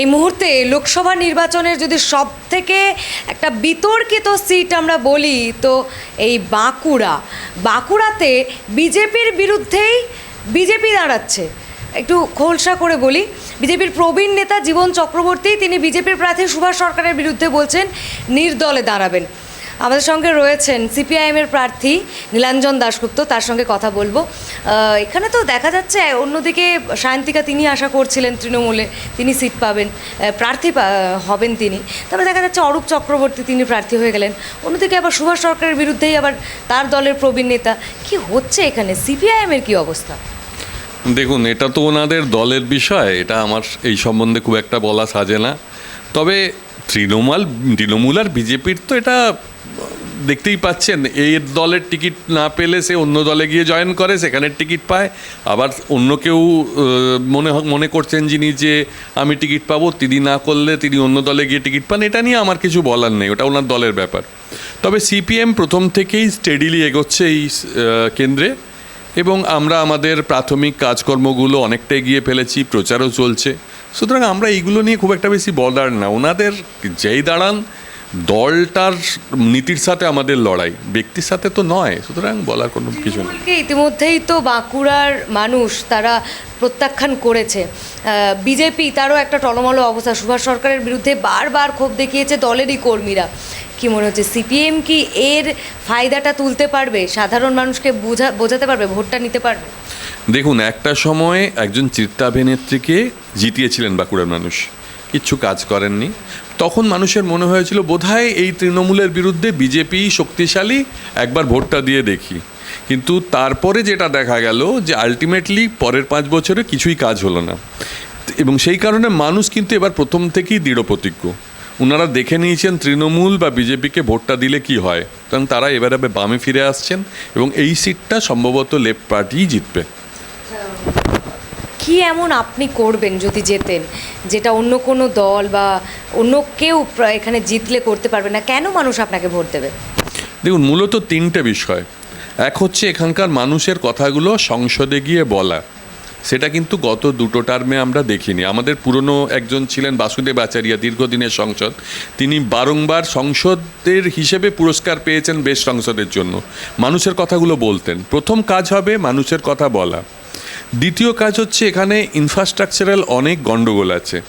এই মুহূর্তে লোকসভা নির্বাচনের যদি সব থেকে একটা বিতর্কিত সিট আমরা বলি, তো এই বাঁকুড়া। বাঁকুড়াতে বিজেপির বিরুদ্ধেই বিজেপি দাঁড়াচ্ছে। একটু খোলসা করে বলি, বিজেপির প্রবীণ নেতা জীবন চক্রবর্তী, তিনি বিজেপির প্রার্থী সুভাষ সরকারের বিরুদ্ধে বলছেন, নির্দলে দাঁড়াবেন। আমাদের সঙ্গে রয়েছেন সিপিআইএমের প্রার্থী নীলাঞ্জন দাশগুপ্ত, তার সঙ্গে কথা বলব। এখানে তো দেখা যাচ্ছে অন্যদিকে সায়ন্তিকা তিনি আশা করছিলেন তৃণমূলে তিনি সিট পাবেন প্রার্থী হবেন তিনি। তারপরে দেখা যাচ্ছে অরূপ চক্রবর্তী তিনি প্রার্থী হয়ে গেলেন। অন্যদিকে আবার সুভাষ সরকারের বিরুদ্ধেই আবার তার দলের প্রবীণ নেতা। কি হচ্ছে এখানে? সিপিআইএমের কি অবস্থা? দেখুন, এটা তো ওনাদের দলের বিষয়। এটা আমার এই সম্বন্ধে খুব একটা বলা সাজে না। তবে তৃণমূল তৃণমূল আর বিজেপির তো এটা দেখতেই পাচ্ছেন। এই দলের টিকিট না পেলে সে অন্য দলে গিয়ে জয়েন করে, সেখানের টিকিট পায়। আবার অন্য কেউ মনে মনে করছেন যিনি যে আমি টিকিট পাবো, তিনি না করলে তিনি অন্য দলে গিয়ে টিকিট পান, এটা নিয়ে আমার কিছু বলার নেই, ওটা ওনার দলের ব্যাপার। তবে সিপিএম প্রথম থেকেই স্টেডিলি এগোচ্ছে এই কেন্দ্রে। এবং আমরা আমাদের প্রাথমিক কাজকর্মগুলো অনেকটা এগিয়ে ফেলেছি, প্রচারও চলছে। সুতরাং আমরা এইগুলো নিয়ে খুব একটা বেশি বদার না। ওনাদের যেই দাঁড়ান দলটার নীতির সাথে আমাদের লড়াই ব্যক্তির সাথে তো নয় সুতরাং বলার কোনো কিছু নেই। ইতিমধ্যেই তো বাঁকুড়ার মানুষ তারা প্রত্যাখ্যান করেছে। বিজেপি তারও একটা টলমলো অবস্থা। সুভাষ সরকারের বিরুদ্ধে বারবার ক্ষোভ দেখিয়েছে দলেরই কর্মীরা। কি মনে হচ্ছে সিপিএম কি এর ফায়দাটা তুলতে পারবে? সাধারণ মানুষকে বোঝা বোঝাতে পারবে ভোটটা নিতে পারবে? দেখুন একটা সময় একজন চিত্তাভিনেত্রীকে জিতিয়েছিলেন বাঁকুড়ার মানুষ। কিচ্ছু কাজ করেননি। তখন মানুষের মনে হয়েছিল, বোধহয় এই তৃণমূলের বিরুদ্ধে বিজেপি শক্তিশালী, একবার ভোটটা দিয়ে দেখি। কিন্তু তারপরে যেটা দেখা গেল যে আলটিমেটলি পরের পাঁচ বছরে কিছুই কাজ হলো না। এবং সেই কারণে মানুষ কিন্তু এবার প্রথম থেকেই দৃঢ় প্রতিজ্ঞ। ওনারা দেখে নিয়েছেন তৃণমূল বা বিজেপিকে ভোটটা দিলে কি হয়। কারণ তারা এবার বামে ফিরে আসছেন এবং এই সিটটা সম্ভবত লেফট পার্টিই জিতবে। কি এমন আপনি করবেন যদি জেতেন? যেটা অন্য কোনো দল বা অন্য কেউ এখানে জিতলে করতে পারবে না, কেন মানুষ আপনাকে ভোট দেবে? দেখুন, মূলত তিনটে বিষয়। এক হচ্ছে এখানকার মানুষের কথাগুলো সংসদে গিয়ে বলা। সেটা কিন্তু গত দুটো টার্মে আমরা দেখিনি। আমাদের পুরনো একজন ছিলেন বাসুদেব আচারিয়া, দীর্ঘদিনের সংসদ। তিনি বারংবার সংসদের হিসেবে পুরস্কার পেয়েছেন বেশ সংসদের জন্য। মানুষের কথাগুলো বলতেন। প্রথম কাজ হবে মানুষের কথা বলা। দ্বিতীয় কাজ হচ্ছে এখানে ইনফ্রাস্ট্রাকচারাল অনেক গণ্ডগোল আছে।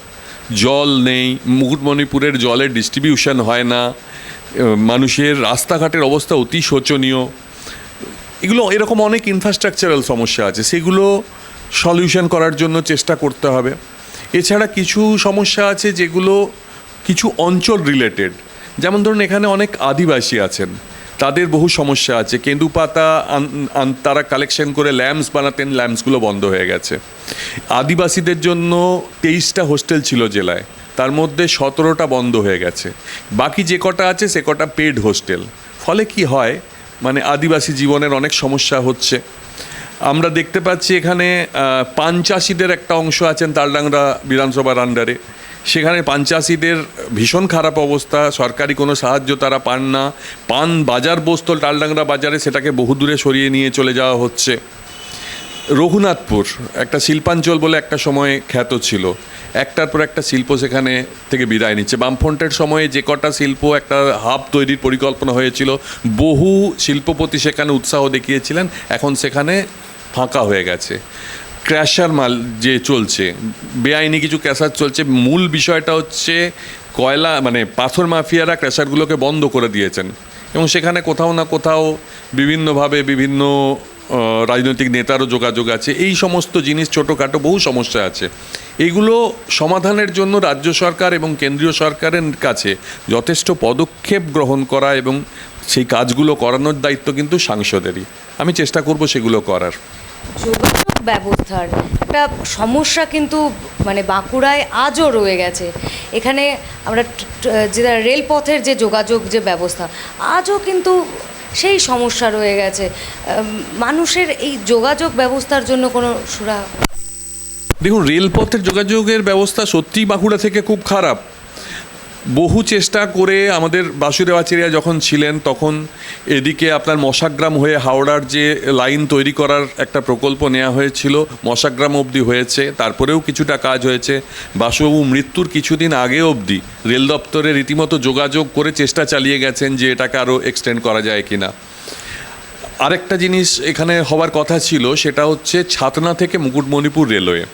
জল নেই, মুকুটমণিপুরের জলের ডিস্ট্রিবিউশন হয় না মানুষের রাস্তাঘাটের অবস্থা অতি শোচনীয়। এগুলো, এরকম অনেক ইনফ্রাস্ট্রাকচারাল সমস্যা আছে, সেগুলো সলিউশন করার জন্য চেষ্টা করতে হবে। এছাড়া কিছু সমস্যা আছে যেগুলো কিছু অঞ্চল রিলেটেড যেমন ধরুন, এখানে অনেক আদিবাসী আছেন। তাদের বহু সমস্যা আছে। কেন্দুপাতা আন- আন- তারা কালেকশন করে ল্যাম্পস বানাতেন ল্যাম্পসগুলো বন্ধ হয়ে গেছে। আদিবাসীদের জন্য তেইশটা হোস্টেল ছিল জেলায়। তার মধ্যে সতেরোটা বন্ধ হয়ে গেছে। বাকি যে কটা আছে, সে কটা পেড হোস্টেল ফলে কি হয় মানে আদিবাসী জীবনের অনেক সমস্যা হচ্ছে। আমরা দেখতে পাচ্ছি এখানে পান চাষিদের একটা অংশ আছেন তালডাংরা বিধানসভার আন্ডারে সেখানে পান চাষিদের ভীষণ খারাপ অবস্থা, সরকারি কোনো সাহায্য তারা পান না। পান বাজার বস্তল, টালডাংরা বাজারে সেটাকে বহু দূরে সরিয়ে নিয়ে চলে যাওয়া হচ্ছে। রঘুনাথপুর, একটা শিল্পাঞ্চল বলে একটা সময়ে খ্যাত ছিল। একটার পর একটা শিল্প সেখানে থেকে বিদায় নিচ্ছে। বামফ্রন্টের সময়ে যে কটা শিল্প একটা হাব তৈরির পরিকল্পনা হয়েছিল, বহু শিল্পপতি সেখানে উৎসাহ দেখিয়েছিলেন। এখন সেখানে ফাঁকা হয়ে গেছে। ক্র্যাশার মাল যে চলছে, বেআইনি কিছু ক্র্যাশার চলছে, মূল বিষয়টা হচ্ছে কয়লা মানে পাথর মাফিয়ারা ক্র্যাশারগুলোকে বন্ধ করে দিয়েছেন। এবং সেখানে কোথাও না কোথাও বিভিন্নভাবে বিভিন্ন রাজনৈতিক নেতারও যোগাযোগ আছে। এই সমস্ত জিনিস ছোটোখাটো বহু সমস্যা আছে। এইগুলো সমাধানের জন্য রাজ্য সরকার এবং কেন্দ্রীয় সরকারের কাছে যথেষ্ট পদক্ষেপ গ্রহণ করা এবং সেই কাজগুলো করানোর দায়িত্ব কিন্তু সাংসদেরই। আমি চেষ্টা করব সেগুলো করার। যোগাযোগ ব্যবস্থার একটা সমস্যা কিন্তু মানে বাঁকুড়ায় আজও রয়ে গেছে। এখানে আমরা যেটা রেলপথের যে যোগাযোগ যে ব্যবস্থা, আজও কিন্তু সেই সমস্যা রয়ে গেছে। মানুষের এই যোগাযোগ ব্যবস্থার জন্য কোনো সুরা দেখুন, রেলপথের যোগাযোগের ব্যবস্থা সত্যিই বাঁকুড়া থেকে খুব খারাপ। বহু চেষ্টা করে আমাদের বাসুদেব আচার্য যখন ছিলেন, তখন এদিকে আপনার মশাগ্রাম হয়ে হাওড়ার যে লাইন তৈরি করার একটা প্রকল্প নেওয়া হয়েছিল, মশাগ্রাম অবধি হয়েছে, তারপরেও কিছুটা কাজ হয়েছে। বাসুবাবু মৃত্যুর কিছুদিন আগে অবধি রেল দপ্তরে রীতিমতো যোগাযোগ করে চেষ্টা চালিয়ে গেছেন যে এটাকে আরও এক্সটেন্ড করা যায় কিনা। আরেকটা জিনিস এখানে হওয়ার কথা ছিল, সেটা হচ্ছে ছাতনা থেকে মুকুটমণিপুর রেলওয়ে।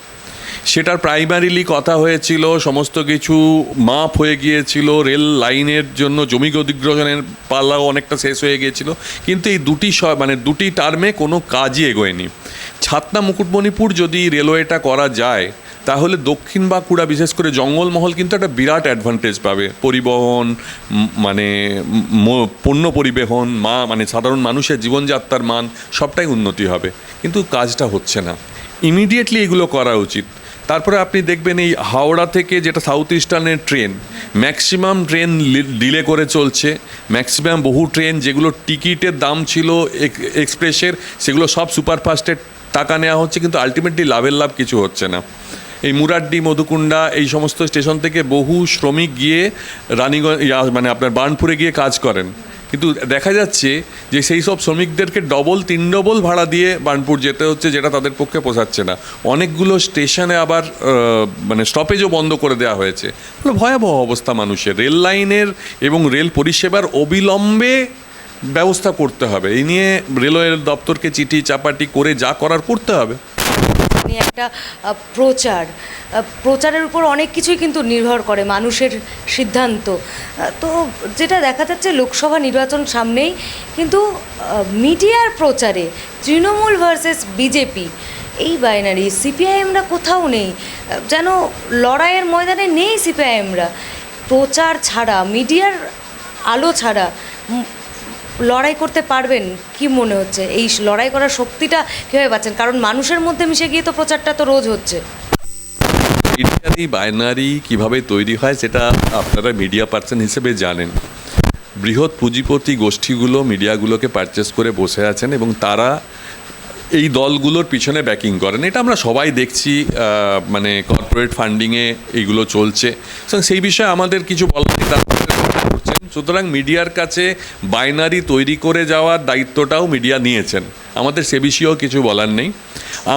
সেটার প্রাইমারিলি কথা হয়েছিল, সমস্ত কিছু মাপ হয়ে গিয়েছিল, রেল লাইনের জন্য জমি অধিগ্রহণের পাল্লাও অনেকটা শেষ হয়ে গিয়েছিল, কিন্তু এই দুটি মানে দুটি টার্মে কোনো কাজই এগোয়নি। ছাতনা মুকুটমণিপুর যদি রেলওয়েটা করা যায়, তাহলে দক্ষিণ বাঁকুড়া, বিশেষ করে জঙ্গলমহল কিন্তু একটা বিরাট অ্যাডভান্টেজ পাবে। পরিবহন মানে পণ্য পরিবহন, মা মানে সাধারণ মানুষের জীবনযাত্রার মান, সবটাই উন্নতি হবে। কিন্তু কাজটা হচ্ছে না। ইমিডিয়েটলি এগুলো করা উচিত। তারপরে আপনি দেখবেন এই হাওড়া থেকে যেটা সাউথ ইস্টার্নের ট্রেন ম্যাক্সিমাম ট্রেন ডিলে করে চলছে। ম্যাক্সিমাম বহু ট্রেন যেগুলো টিকিটের দাম ছিল এক- এক্সপ্রেসের সেগুলো সব সুপারফাস্টের টাকা নেওয়া হচ্ছে, কিন্তু আলটিমেটলি লাভের লাভ কিছু হচ্ছে না। এই মুরাড্ডি, মধুকুন্ডা, এই সমস্ত স্টেশন থেকে বহু শ্রমিক গিয়ে রানীগঞ্জ মানে আপনার বার্নপুরে গিয়ে কাজ করেন। কিন্তু দেখা যাচ্ছে যে সেই সব শ্রমিকদেরকে ডবল তিন ডবল ভাড়া দিয়ে বার্নপুর যেতে হচ্ছে, যেটা তাদের পক্ষে পোষাচ্ছে না। অনেকগুলো স্টেশনে আবার মানে স্টপেজও বন্ধ করে দেওয়া হয়েছে। ফলে ভয়াবহ অবস্থা মানুষের। রেল লাইনের এবং রেল পরিষেবার অবিলম্বে ব্যবস্থা করতে হবে। এই নিয়ে রেলওয়ে দপ্তরকে চিঠি, চাপাটি করে যা করার করতে হবে। নিয়ে একটা প্রচার। প্রচারের উপর অনেক কিছুই কিন্তু নির্ভর করে মানুষের সিদ্ধান্ত। তো যেটা দেখা যাচ্ছে লোকসভা নির্বাচন সামনেই কিন্তু মিডিয়ার প্রচারে তৃণমূল ভার্সেস বিজেপি, এই বাইনারি সিপিআইএমরা কোথাও নেই। যেন লড়াইয়ের ময়দানে নেই সিপিআইএমরা। প্রচার ছাড়া, মিডিয়ার আলো ছাড়া লড়াই করতে পারবেন? কি মনে হচ্ছে? এই লড়াই করার শক্তিটা কীভাবে পাচ্ছেন? কারণ মানুষের মধ্যে মিশে গিয়ে তো প্রচারটা তো রোজ হচ্ছে। ইত্যাদি বাইনারি কীভাবে তৈরি হয় সেটা আপনারা মিডিয়া পার্সন হিসেবে জানেন। বৃহৎ পুঁজিপতি গোষ্ঠীগুলো মিডিয়াগুলোকে পারচেস করে বসে আছেন এবং তারা এই দলগুলোর পিছনে ব্যাকিং করেন। এটা আমরা সবাই দেখছি মানে কর্পোরেট ফান্ডিংয়ে এইগুলো চলছে। সেই বিষয়ে আমাদের কিছু বলার সুতরাং মিডিয়ার কাছে বাইনারি তৈরি করে যাওয়ার দায়িত্বটাও মিডিয়া নিয়েছেন। আমাদের সে বিষয়েও কিছু বলার নেই।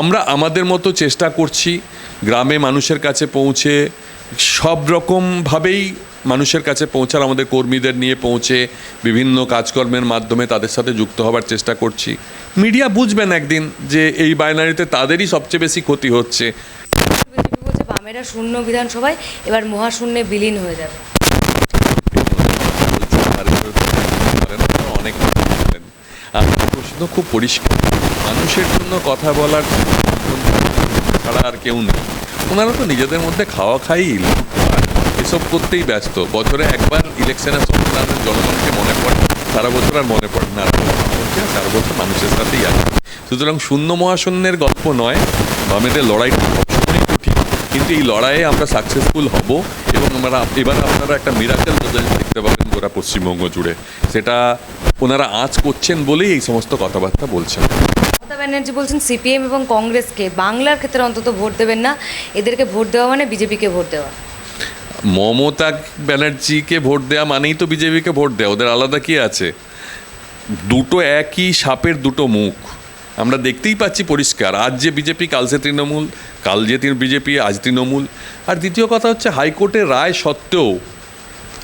আমরা আমাদের মতো চেষ্টা করছি গ্রামে মানুষের কাছে পৌঁছে, সব রকমভাবেই মানুষের কাছে পৌঁছার, আমাদের কর্মীদের নিয়ে পৌঁছে, বিভিন্ন কাজকর্মের মাধ্যমে তাদের সাথে যুক্ত হবার চেষ্টা করছি। মিডিয়া বুঝবেন একদিন যে এই বাইনারিতে তাদেরই সবচেয়ে বেশি ক্ষতি হচ্ছে। বামেরা শূন্য বিধানসভায়, এবার মহাশূন্যে বিলীন হয়ে যাবে অনেক কথা বলেন প্রশ্ন খুব পরিষ্কার। মানুষের জন্য কথা বলার ছাড়া আর কেউ নেই। ওনারা তো নিজেদের মধ্যে খাওয়া খাই এসব করতেই ব্যস্ত। বছরে একবার ইলেকশনের সময় তাদের জনগণকে মনে পড়ে, সারা বছর আর মনে পড়ে না। সারা বছর মানুষের সাথেই আছে। সুতরাং শূন্য মহাশূন্যের গল্প নয়, বামেদের লড়াইটা সবসময় কঠিন। কিন্তু এই লড়াইয়ে আমরা সাকসেসফুল হব আমরা এবার আপনারা একটা মিরাকেল রেজাল্ট দেখতে পাবেন গোটা পশ্চিমবঙ্গ জুড়ে। সেটা ওনারা আজ করছেন বলেই এই সমস্ত কথাবার্তা বলছেন। মমতা ব্যানার্জি বলছেন সিপিএম এবং কংগ্রেসকে বাংলার ক্ষেত্রে অন্তত ভোট দেবেন না এদেরকে ভোট দেওয়া মানে বিজেপিকে ভোট দেওয়া। মমতা ব্যানার্জিকে ভোট দেওয়া মানেই তো বিজেপিকে ভোট দেওয়া ওদের আলাদা কি আছে? দুটো একই সাপের দুটো মুখ। আমরা দেখতেই পাচ্ছি পরিষ্কার। আজ যে বিজেপি, কাল সে তৃণমূল, কাল যে বিজেপি, আজ তৃণমূল। আর দ্বিতীয় কথা হচ্ছে, হাইকোর্টের রায় সত্ত্বেও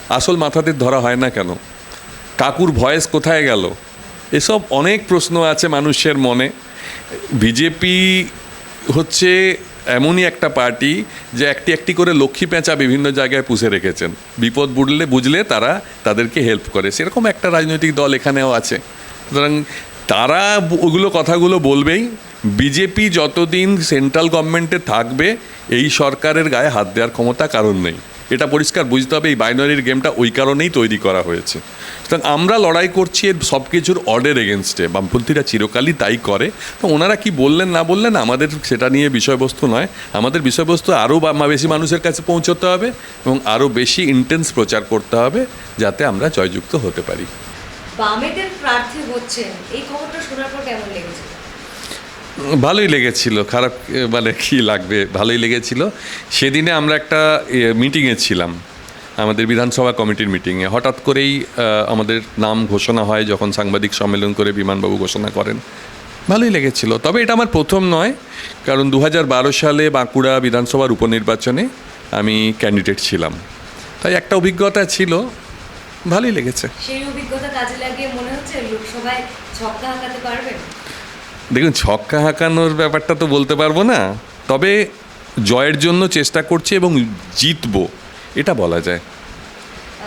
আসল মাথাদের ধরা হয় না কেন? কাকুর ভয়েস কোথায় গেল? এসব অনেক প্রশ্ন আছে মানুষের মনে। বিজেপি হচ্ছে এমনই একটা পার্টি যে একটি একটি করে লক্ষ্মী পেঁচা বিভিন্ন জায়গায় পুষে রেখেছেন। বিপদ বুঝলে বুঝলে তারা তাদেরকে হেল্প করে। সেরকম একটা রাজনৈতিক দল এখানেও আছে। সুতরাং তারা ওগুলো কথাগুলো বলবেই। বিজেপি যতদিন সেন্ট্রাল গভর্নমেন্টে থাকবে, এই সরকারের গায়ে হাত দেওয়ার ক্ষমতা কারণ নেই। এটা পরিষ্কার বুঝতে হবে, এই বাইনারির গেমটা ওই কারণেই তৈরি করা হয়েছে। সুতরাং আমরা লড়াই করছি, এর সব কিছুর অর্ডার এগেনস্টে বামপন্থীরা চিরকালই তাই করে। তো ওনারা কি বললেন, না বললেন, আমাদের সেটা নিয়ে বিষয়বস্তু নয়। আমাদের বিষয়বস্তু আরও বেশি মানুষের কাছে পৌঁছতে হবে এবং আরও বেশি ইন্টেন্স প্রচার করতে হবে, যাতে আমরা জয়যুক্ত হতে পারি। বামেদের প্রার্থী হচ্ছেন, এই খবরটা শোনার পর কেমন লেগেছে? ভালোই লেগেছিল, খারাপ মানে কি লাগবে, ভালোই লেগেছিল। সেদিনে আমরা একটা মিটিংয়ে ছিলাম, আমাদের বিধানসভা কমিটির মিটিংয়ে হঠাৎ করেই আমাদের নাম ঘোষণা হয় যখন সাংবাদিক সম্মেলন করে বিমানবাবু ঘোষণা করেন। ভালোই লেগেছিল, তবে এটা আমার প্রথম নয়, কারণ দু হাজার বারো সালে বাঁকুড়া বিধানসভার উপনির্বাচনে আমি ক্যান্ডিডেট ছিলাম। তাই একটা অভিজ্ঞতা ছিল ভালোই লেগেছে। সেই অভিজ্ঞতা কাজে লাগিয়ে মনে হচ্ছে লোকসভায় ছক্কা হাঁকাতে পারবেন? দেখুন ছক্কা হাঁকানোর ব্যাপারটা তো বলতে পারব না তবে জয়ের জন্য চেষ্টা করছি এবং জিতবো এটা বলা যায়। আহ,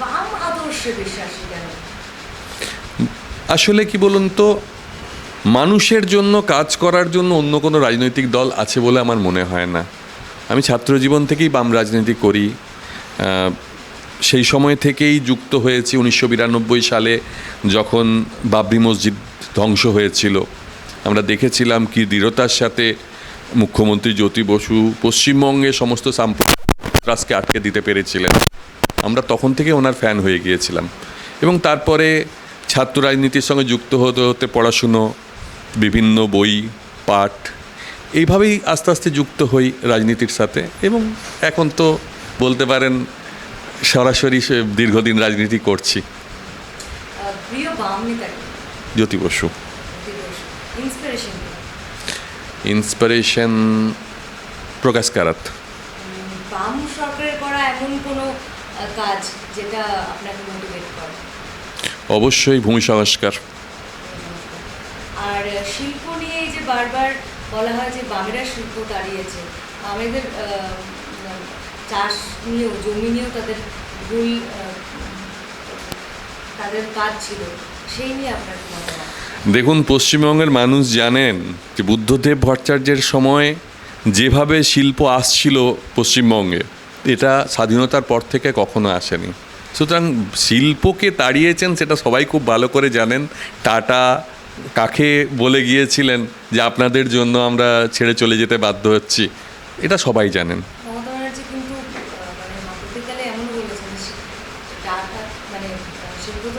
বাম আদর্শে বিশ্বাসী কেন? আসলে কি বলুন তো মানুষের জন্য কাজ করার জন্য অন্য কোনো রাজনৈতিক দল আছে বলে আমার মনে হয় না। আমি ছাত্র জীবন থেকেই বাম রাজনীতি করি। আহ, সেই সময় থেকেই যুক্ত হয়েছি উনিশশো বিরানব্বই সালে যখন বাবরি মসজিদ ধ্বংস হয়েছিল। আমরা দেখেছিলাম কি দৃঢ়তার সাথে মুখ্যমন্ত্রী জ্যোতি বসু পশ্চিমবঙ্গে সমস্ত সাম্প্রদায়িক আটকে দিতে পেরেছিলেন। আমরা তখন থেকে ওনার ফ্যান হয়ে গিয়েছিলাম। এবং তারপরে ছাত্র রাজনীতির সঙ্গে যুক্ত হতে হতে পড়াশুনো, বিভিন্ন বই, পাঠ, এইভাবেই আস্তে আস্তে যুক্ত হই রাজনীতির সাথে। এবং এখন তো বলতে পারেন সরাসরি সে দীর্ঘদিন রাজনীতি করছি? জ্যোতি বসু। ইন্সপিরেশন প্রকাশ কারাত। বাম সরকারের করা এমন কোনো কাজ যেটা আপনাকে মোটিভেট করে? অবশ্যই ভূমি সংস্কার। আর শিল্প নিয়ে যে বারবার বলা হয় যে বামেরা শিল্প দাঁড়িয়েছে উম, চাষ নিয়েও, জমি নিয়েও তাদের ভুল তাদের কাজ ছিল, সেই নিয়ে আপনার দেখুন, পশ্চিমবঙ্গের মানুষ জানেন যে বুদ্ধদেব ভট্টাচার্যের সময় যেভাবে শিল্প আসছিল পশ্চিমবঙ্গে, এটা স্বাধীনতার পর থেকে কখনো আসেনি। সুতরাং শিল্পকে তাড়িয়েছেন সেটা সবাই খুব ভালো করে জানেন। টাটা কাকে বলে গিয়েছিলেন যে আপনাদের জন্য আমরা ছেড়ে চলে যেতে বাধ্য হচ্ছি, এটা সবাই জানেন মমতা ব্যানার্জি কিন্তু আহ, মানে সাম্প্রতিককালে এমনও বলেছেন যে টাটা মানে আহ, শিল্প তো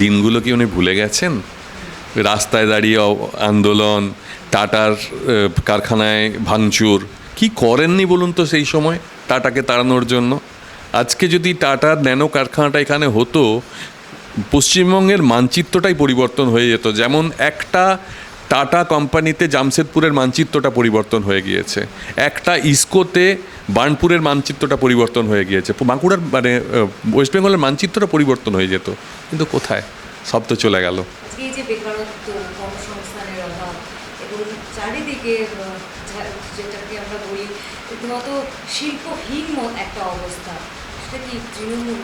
দিনগুলো কি উনি ভুলে গেছেন? রাস্তায় দাঁড়িয়ে আন্দোলন, টাটার কারখানায় ভাঙচুর। কি করেননি বলুন তো সেই সময় টাটাকে তাড়ানোর জন্য? আজকে যদি টাটার ন্যানো কারখানাটা এখানে হতো, পশ্চিমবঙ্গের মানচিত্রটাই পরিবর্তন হয়ে যেত। যেমন একটা টাটা কোম্পানিতে জামশেদপুরের মানচিত্রটা পরিবর্তন হয়ে গিয়েছে। একটা ইস্কোতে বার্নপুরের মানচিত্রটা পরিবর্তন হয়ে গিয়েছে। বাঁকুড়ার মানে ওয়েস্ট বেঙ্গলের মানচিত্রটা পরিবর্তন হয়ে যেত। কিন্তু কোথায়? সব তো চলে গেল। আজকে এই যে বেকারত্ব কর্মসংস্থানের অভাব এবং চারিদিকে যেটাকে আমরা বলি রীতিমতো শিল্পহীন একটা অবস্থা। সেটা কি তৃণমূল?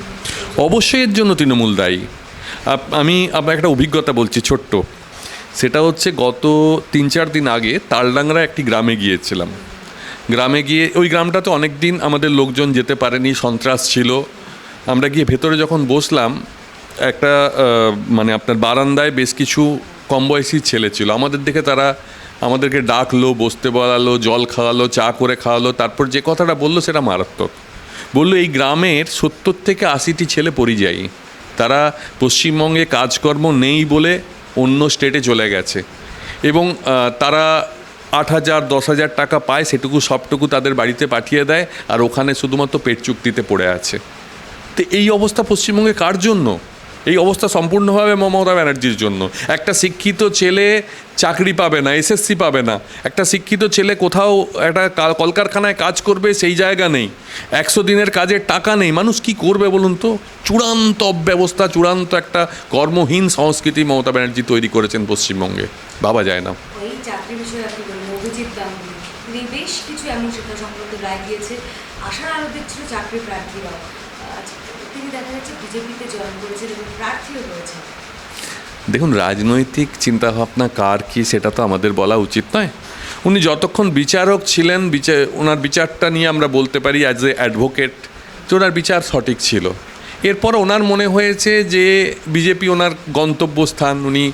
অবশ্যই এর জন্য তৃণমূল দায়ী। আমি আপনার একটা অভিজ্ঞতা বলছি ছোট্ট। সেটা হচ্ছে গত তিন চার দিন আগে তালডাংরা একটি গ্রামে গিয়েছিলাম। গ্রামে গিয়ে ওই গ্রামটাতে অনেক দিন আমাদের লোকজন যেতে পারেনি, সন্ত্রাস ছিল। আমরা গিয়ে ভেতরে যখন বসলাম, একটা মানে আপনার বারান্দায় বেশ কিছু কম বয়সী ছেলে ছিল। আমাদের দেখে তারা আমাদেরকে ডাকলো, বসতে বলালো, জল খাওয়ালো, চা করে খাওয়ালো, তারপর যে কথাটা বলল সেটা মারাত্মক। বলল, এই গ্রামের সত্তর থেকে আশিটি ছেলে পরিযায়ী। তারা পশ্চিমবঙ্গে কাজকর্ম নেই বলে অন্য স্টেটে চলে গেছে। এবং তারা আট হাজার, দশ হাজার টাকা পায়, সেটুকু, সবটুকু তাদের বাড়িতে পাঠিয়ে দেয়, আর ওখানে শুধুমাত্র পেট চুক্তিতে পড়ে আছে। তো এই অবস্থা পশ্চিমবঙ্গে কার জন্য? এই অবস্থা সম্পূর্ণভাবে মমতা ব্যানার্জির জন্য। একটা শিক্ষিত ছেলে চাকরি পাবে না এসএসসি পাবে না। একটা শিক্ষিত ছেলে কোথাও একটা কলকারখানায় কাজ করবে, সেই জায়গা নেই। একশো দিনের কাজের টাকা নেই। মানুষ কি করবে বলুন তো? চূড়ান্ত ব্যবস্থা, চূড়ান্ত একটা কর্মহীন সংস্কৃতি মমতা ব্যানার্জি তৈরি করেছেন পশ্চিমবঙ্গে। ভাবা যায় না। বেশ কিছু এমন সংক্রান্ত রায় দিয়েছে। আশার আলো দিচ্ছিল চাকরি প্রার্থীরাও। দেখুন, রাজনৈতিক চিন্তাভাবনা কার কি সেটা তো আমাদের বলা উচিত নয়। উনি যতক্ষণ বিচারক ছিলেন বিচার ওনার বিচারটা নিয়ে আমরা বলতে পারি অ্যাজ এ অ্যাডভোকেট যে ওনার বিচার সঠিক ছিল। এরপর ওনার মনে হয়েছে যে বিজেপি ওনার গন্তব্যস্থান, উনি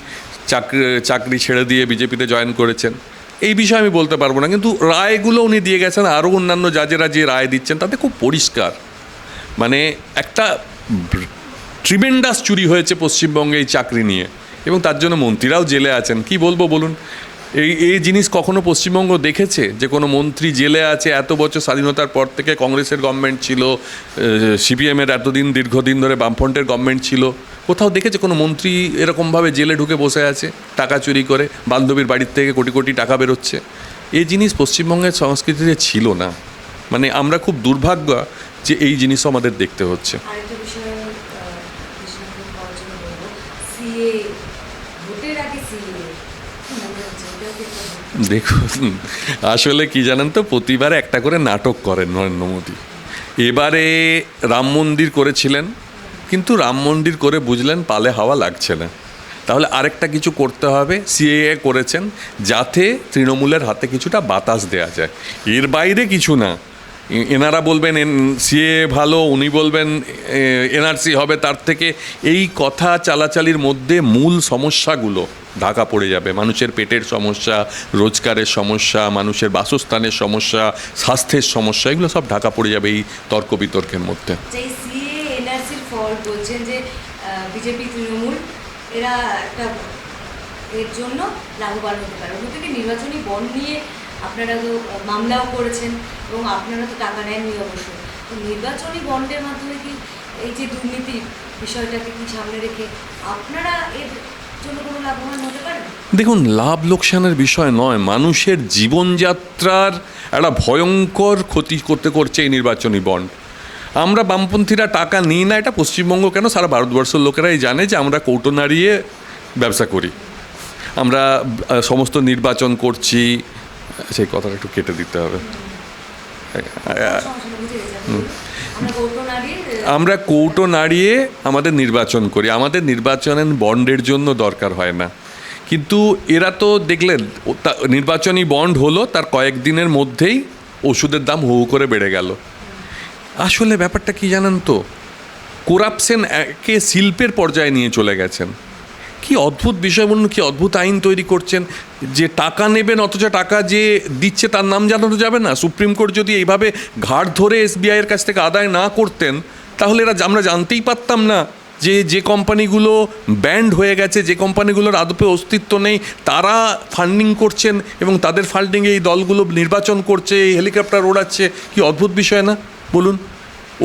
চাকরি চাকরি ছেড়ে দিয়ে বিজেপিতে জয়েন করেছেন। এই বিষয়ে আমি বলতে পারব না, কিন্তু রায়গুলো উনি দিয়ে গেছেন, আরও অন্যান্য জাজেরা যে রায় দিচ্ছেন, তাতে খুব পরিষ্কার। মানে একটা ট্রিমেন্ডাস চুরি হয়েছে পশ্চিমবঙ্গে এই চাকরি নিয়ে। এবং তার জন্য মন্ত্রীরাও জেলে আছেন। কি বলব বলুন? এই এই জিনিস কখনো পশ্চিমবঙ্গ দেখেছে যে কোনো মন্ত্রী জেলে আছে? এত বছর স্বাধীনতার পর থেকে কংগ্রেসের গভর্নমেন্ট ছিল সিপিএমের এতদিন, দীর্ঘদিন ধরে বামফ্রন্টের গভর্নমেন্ট ছিল। কোথাও দেখেছে কোনো মন্ত্রী এরকমভাবে জেলে ঢুকে বসে আছে, টাকা চুরি করে, বান্ধবীর বাড়ির থেকে কোটি কোটি টাকা বেরোচ্ছে? এই জিনিস পশ্চিমবঙ্গের সংস্কৃতিতে ছিল না। মানে আমরা খুব দুর্ভাগ্য যে এই জিনিসও আমাদের দেখতে হচ্ছে আরেকটা বিষয় আমি, আহ, কৃষ্ণনগর পাওয়ার জন্য বলব সিএ ভোটের আগে সিএ কি মনে হচ্ছে এটাও কি একটা ভোট? দেখুন, আসলে কি জানেন তো, প্রতিবার একটা করে নাটক করেন নরেন্দ্র মোদী। এবারে রাম মন্দির করেছিলেন, কিন্তু রাম মন্দির করে বুঝলেন পালে হাওয়া লাগছে না। তাহলে আরেকটা কিছু করতে হবে, সিএএ করেছেন, যাতে তৃণমূলের হাতে কিছুটা বাতাস দেয়া যায়। এর বাইরে কিছু না। এনারা বলবেন সিএ ভালো, উনি বলবেন এনআরসি হবে তার থেকে। এই কথা চালাচালির মধ্যে মূল সমস্যাগুলো ঢাকা পড়ে যাবে। মানুষের পেটের সমস্যা, রোজগারের সমস্যা, মানুষের বাসস্থানের সমস্যা, স্বাস্থ্যের সমস্যা, এগুলো সব ঢাকা পড়ে যাবে এই তর্ক বিতর্কের মধ্যে। বলছেন যে বিজেপি, তৃণমূল, এরা একটা এর জন্য লাভবান হতে পারে। অন্যদিকে নির্বাচনী বন্ড নিয়ে আপনারা তো মামলাও করেছেন এবং আপনারা তো টাকা নেননি অবশ্যই তো নির্বাচনী বন্ডের মাধ্যমে কি এই যে দুর্নীতি বিষয়টাকে কি সামনে রেখে আপনারা এর দেখুন লাভ লোকসানের বিষয় নয় মানুষের জীবনযাত্রার একটা ভয়ঙ্কর ক্ষতি করতে করছে এই নির্বাচনী বন্ড। আমরা বামপন্থীরা টাকা নিই না এটা পশ্চিমবঙ্গ কেন? সারা ভারতবর্ষের লোকেরাই জানে যে আমরা কৌটো নাড়িয়ে ব্যবসা করি। আমরা সমস্ত নির্বাচন করছি। সেই কথাটা একটু কেটে দিতে হবে। আমরা কৌটো নাড়িয়ে আমাদের নির্বাচন করি। আমাদের নির্বাচনের বন্ডের জন্য দরকার হয় না। কিন্তু এরা তো দেখলেন নির্বাচনী বন্ড হলো, তার কয়েকদিনের মধ্যেই ওষুধের দাম হু করে বেড়ে গেল। আসলে ব্যাপারটা কি জানেন তো? করাপশন একে শিল্পের পর্যায়ে নিয়ে চলে গেছেন। কি অদ্ভুত বিষয় বলুন, কি অদ্ভুত আইন তৈরি করছেন। যে টাকা নেবেন, অথচ টাকা যে দিচ্ছে তার নাম জানানো যাবে না। সুপ্রিম কোর্ট যদি এইভাবে ঘাট ধরে এসবিআই এর কাছ থেকে আদায় না করতেন তাহলে এরা আমরা জানতেই পারতাম না যে যে কোম্পানিগুলো ব্যান্ড হয়ে গেছে, যে কোম্পানিগুলোর আদপে অস্তিত্ব নেই, তারা ফান্ডিং করছেন এবং তাদের ফান্ডিংয়ে এই দলগুলো নির্বাচন করছে, এই হেলিকপ্টার ওড়াচ্ছে। কি অদ্ভুত বিষয় না? বলুন।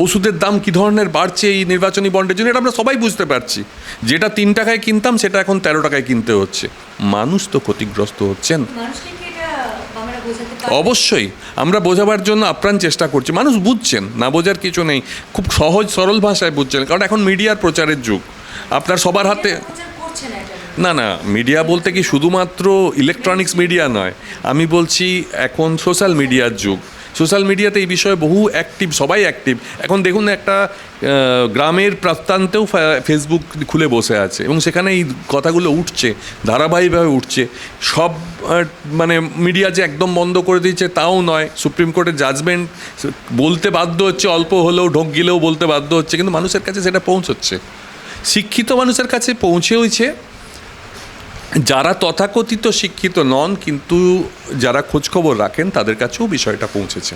ওষুধের দাম কী ধরনের বাড়ছে এই নির্বাচনী বন্ডের জন্য? এটা আমরা সবাই বুঝতে পারছি। যেটা তিন টাকায় কিনতাম, সেটা এখন তেরো টাকায় কিনতে হচ্ছে। মানুষ তো ক্ষতিগ্রস্ত হচ্ছেন মানুষকে কি এটা আমরা বোঝাতে পারি অবশ্যই আমরা বোঝাবার জন্য আপ্রাণ চেষ্টা করছি। মানুষ বুঝছেন না বোঝার কিছু নেই। খুব সহজ সরল ভাষায় বুঝছেন কারণ এখন মিডিয়ার প্রচারের যুগ। আপনার সবার হাতে। না না মিডিয়া বলতে কি শুধুমাত্র ইলেকট্রনিক্স মিডিয়া নয়। আমি বলছি এখন সোশ্যাল মিডিয়ার যুগ। সোশ্যাল মিডিয়াতে এই বিষয়ে বহু অ্যাক্টিভ সবাই অ্যাক্টিভ এখন দেখুন একটা গ্রামের প্রান্তান্তেও ফে- ফেসবুক খুলে বসে আছে এবং সেখানে এই কথাগুলো উঠছে, ধারাবাহিকভাবে উঠছে। সব মানে মিডিয়া যে একদম বন্ধ করে দিয়েছে তাও নয়। সুপ্রিম কোর্টের জাজমেন্ট বলতে বাধ্য হচ্ছে, অল্প হলেও, ঢোক গিলেও বলতে বাধ্য হচ্ছে, কিন্তু মানুষের কাছে সেটা পৌঁছচ্ছে। শিক্ষিত মানুষের কাছে পৌঁছেওছে যারা তথাকথিত শিক্ষিত নন কিন্তু যারা খোঁজখবর রাখেন তাদের কাছেও বিষয়টা পৌঁছেছে।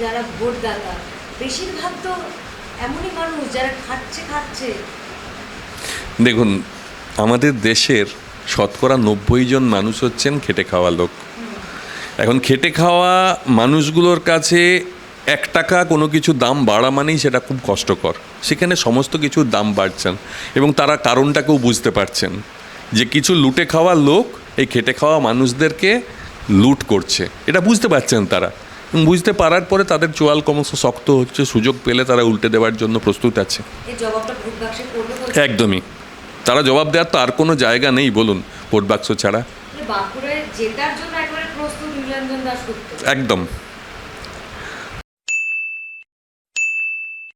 যারা ভোটদাতা বেশিরভাগ তো এমনই মানুষ যারা খাচ্ছে খাচ্ছে। দেখুন আমাদের দেশের শতকরা নব্বই জন মানুষ হচ্ছেন খেটে খাওয়া লোক। এখন খেটে খাওয়া মানুষগুলোর কাছে এক টাকা কোনো কিছু দাম বাড়া মানেই সেটা খুব কষ্টকর। সেখানে সমস্ত কিছুর দাম বাড়ছেন এবং তারা কারণটাকেও বুঝতে পারছেন যে কিছু লুটে খাওয়া লোক এই খেটে খাওয়া মানুষদেরকে লুট করছে। এটা বুঝতে পারছেন তারা। বুঝতে পারার পরে তাদের চোয়াল ক্রমশ শক্ত হচ্ছে সুযোগ পেলে তারা উল্টে দেওয়ার জন্য প্রস্তুত আছে। একদমই। তারা জবাব দেওয়ার তো আর কোনো জায়গা নেই বলুন ভোট বাক্স ছাড়া। দাসগুপ্ত একদম।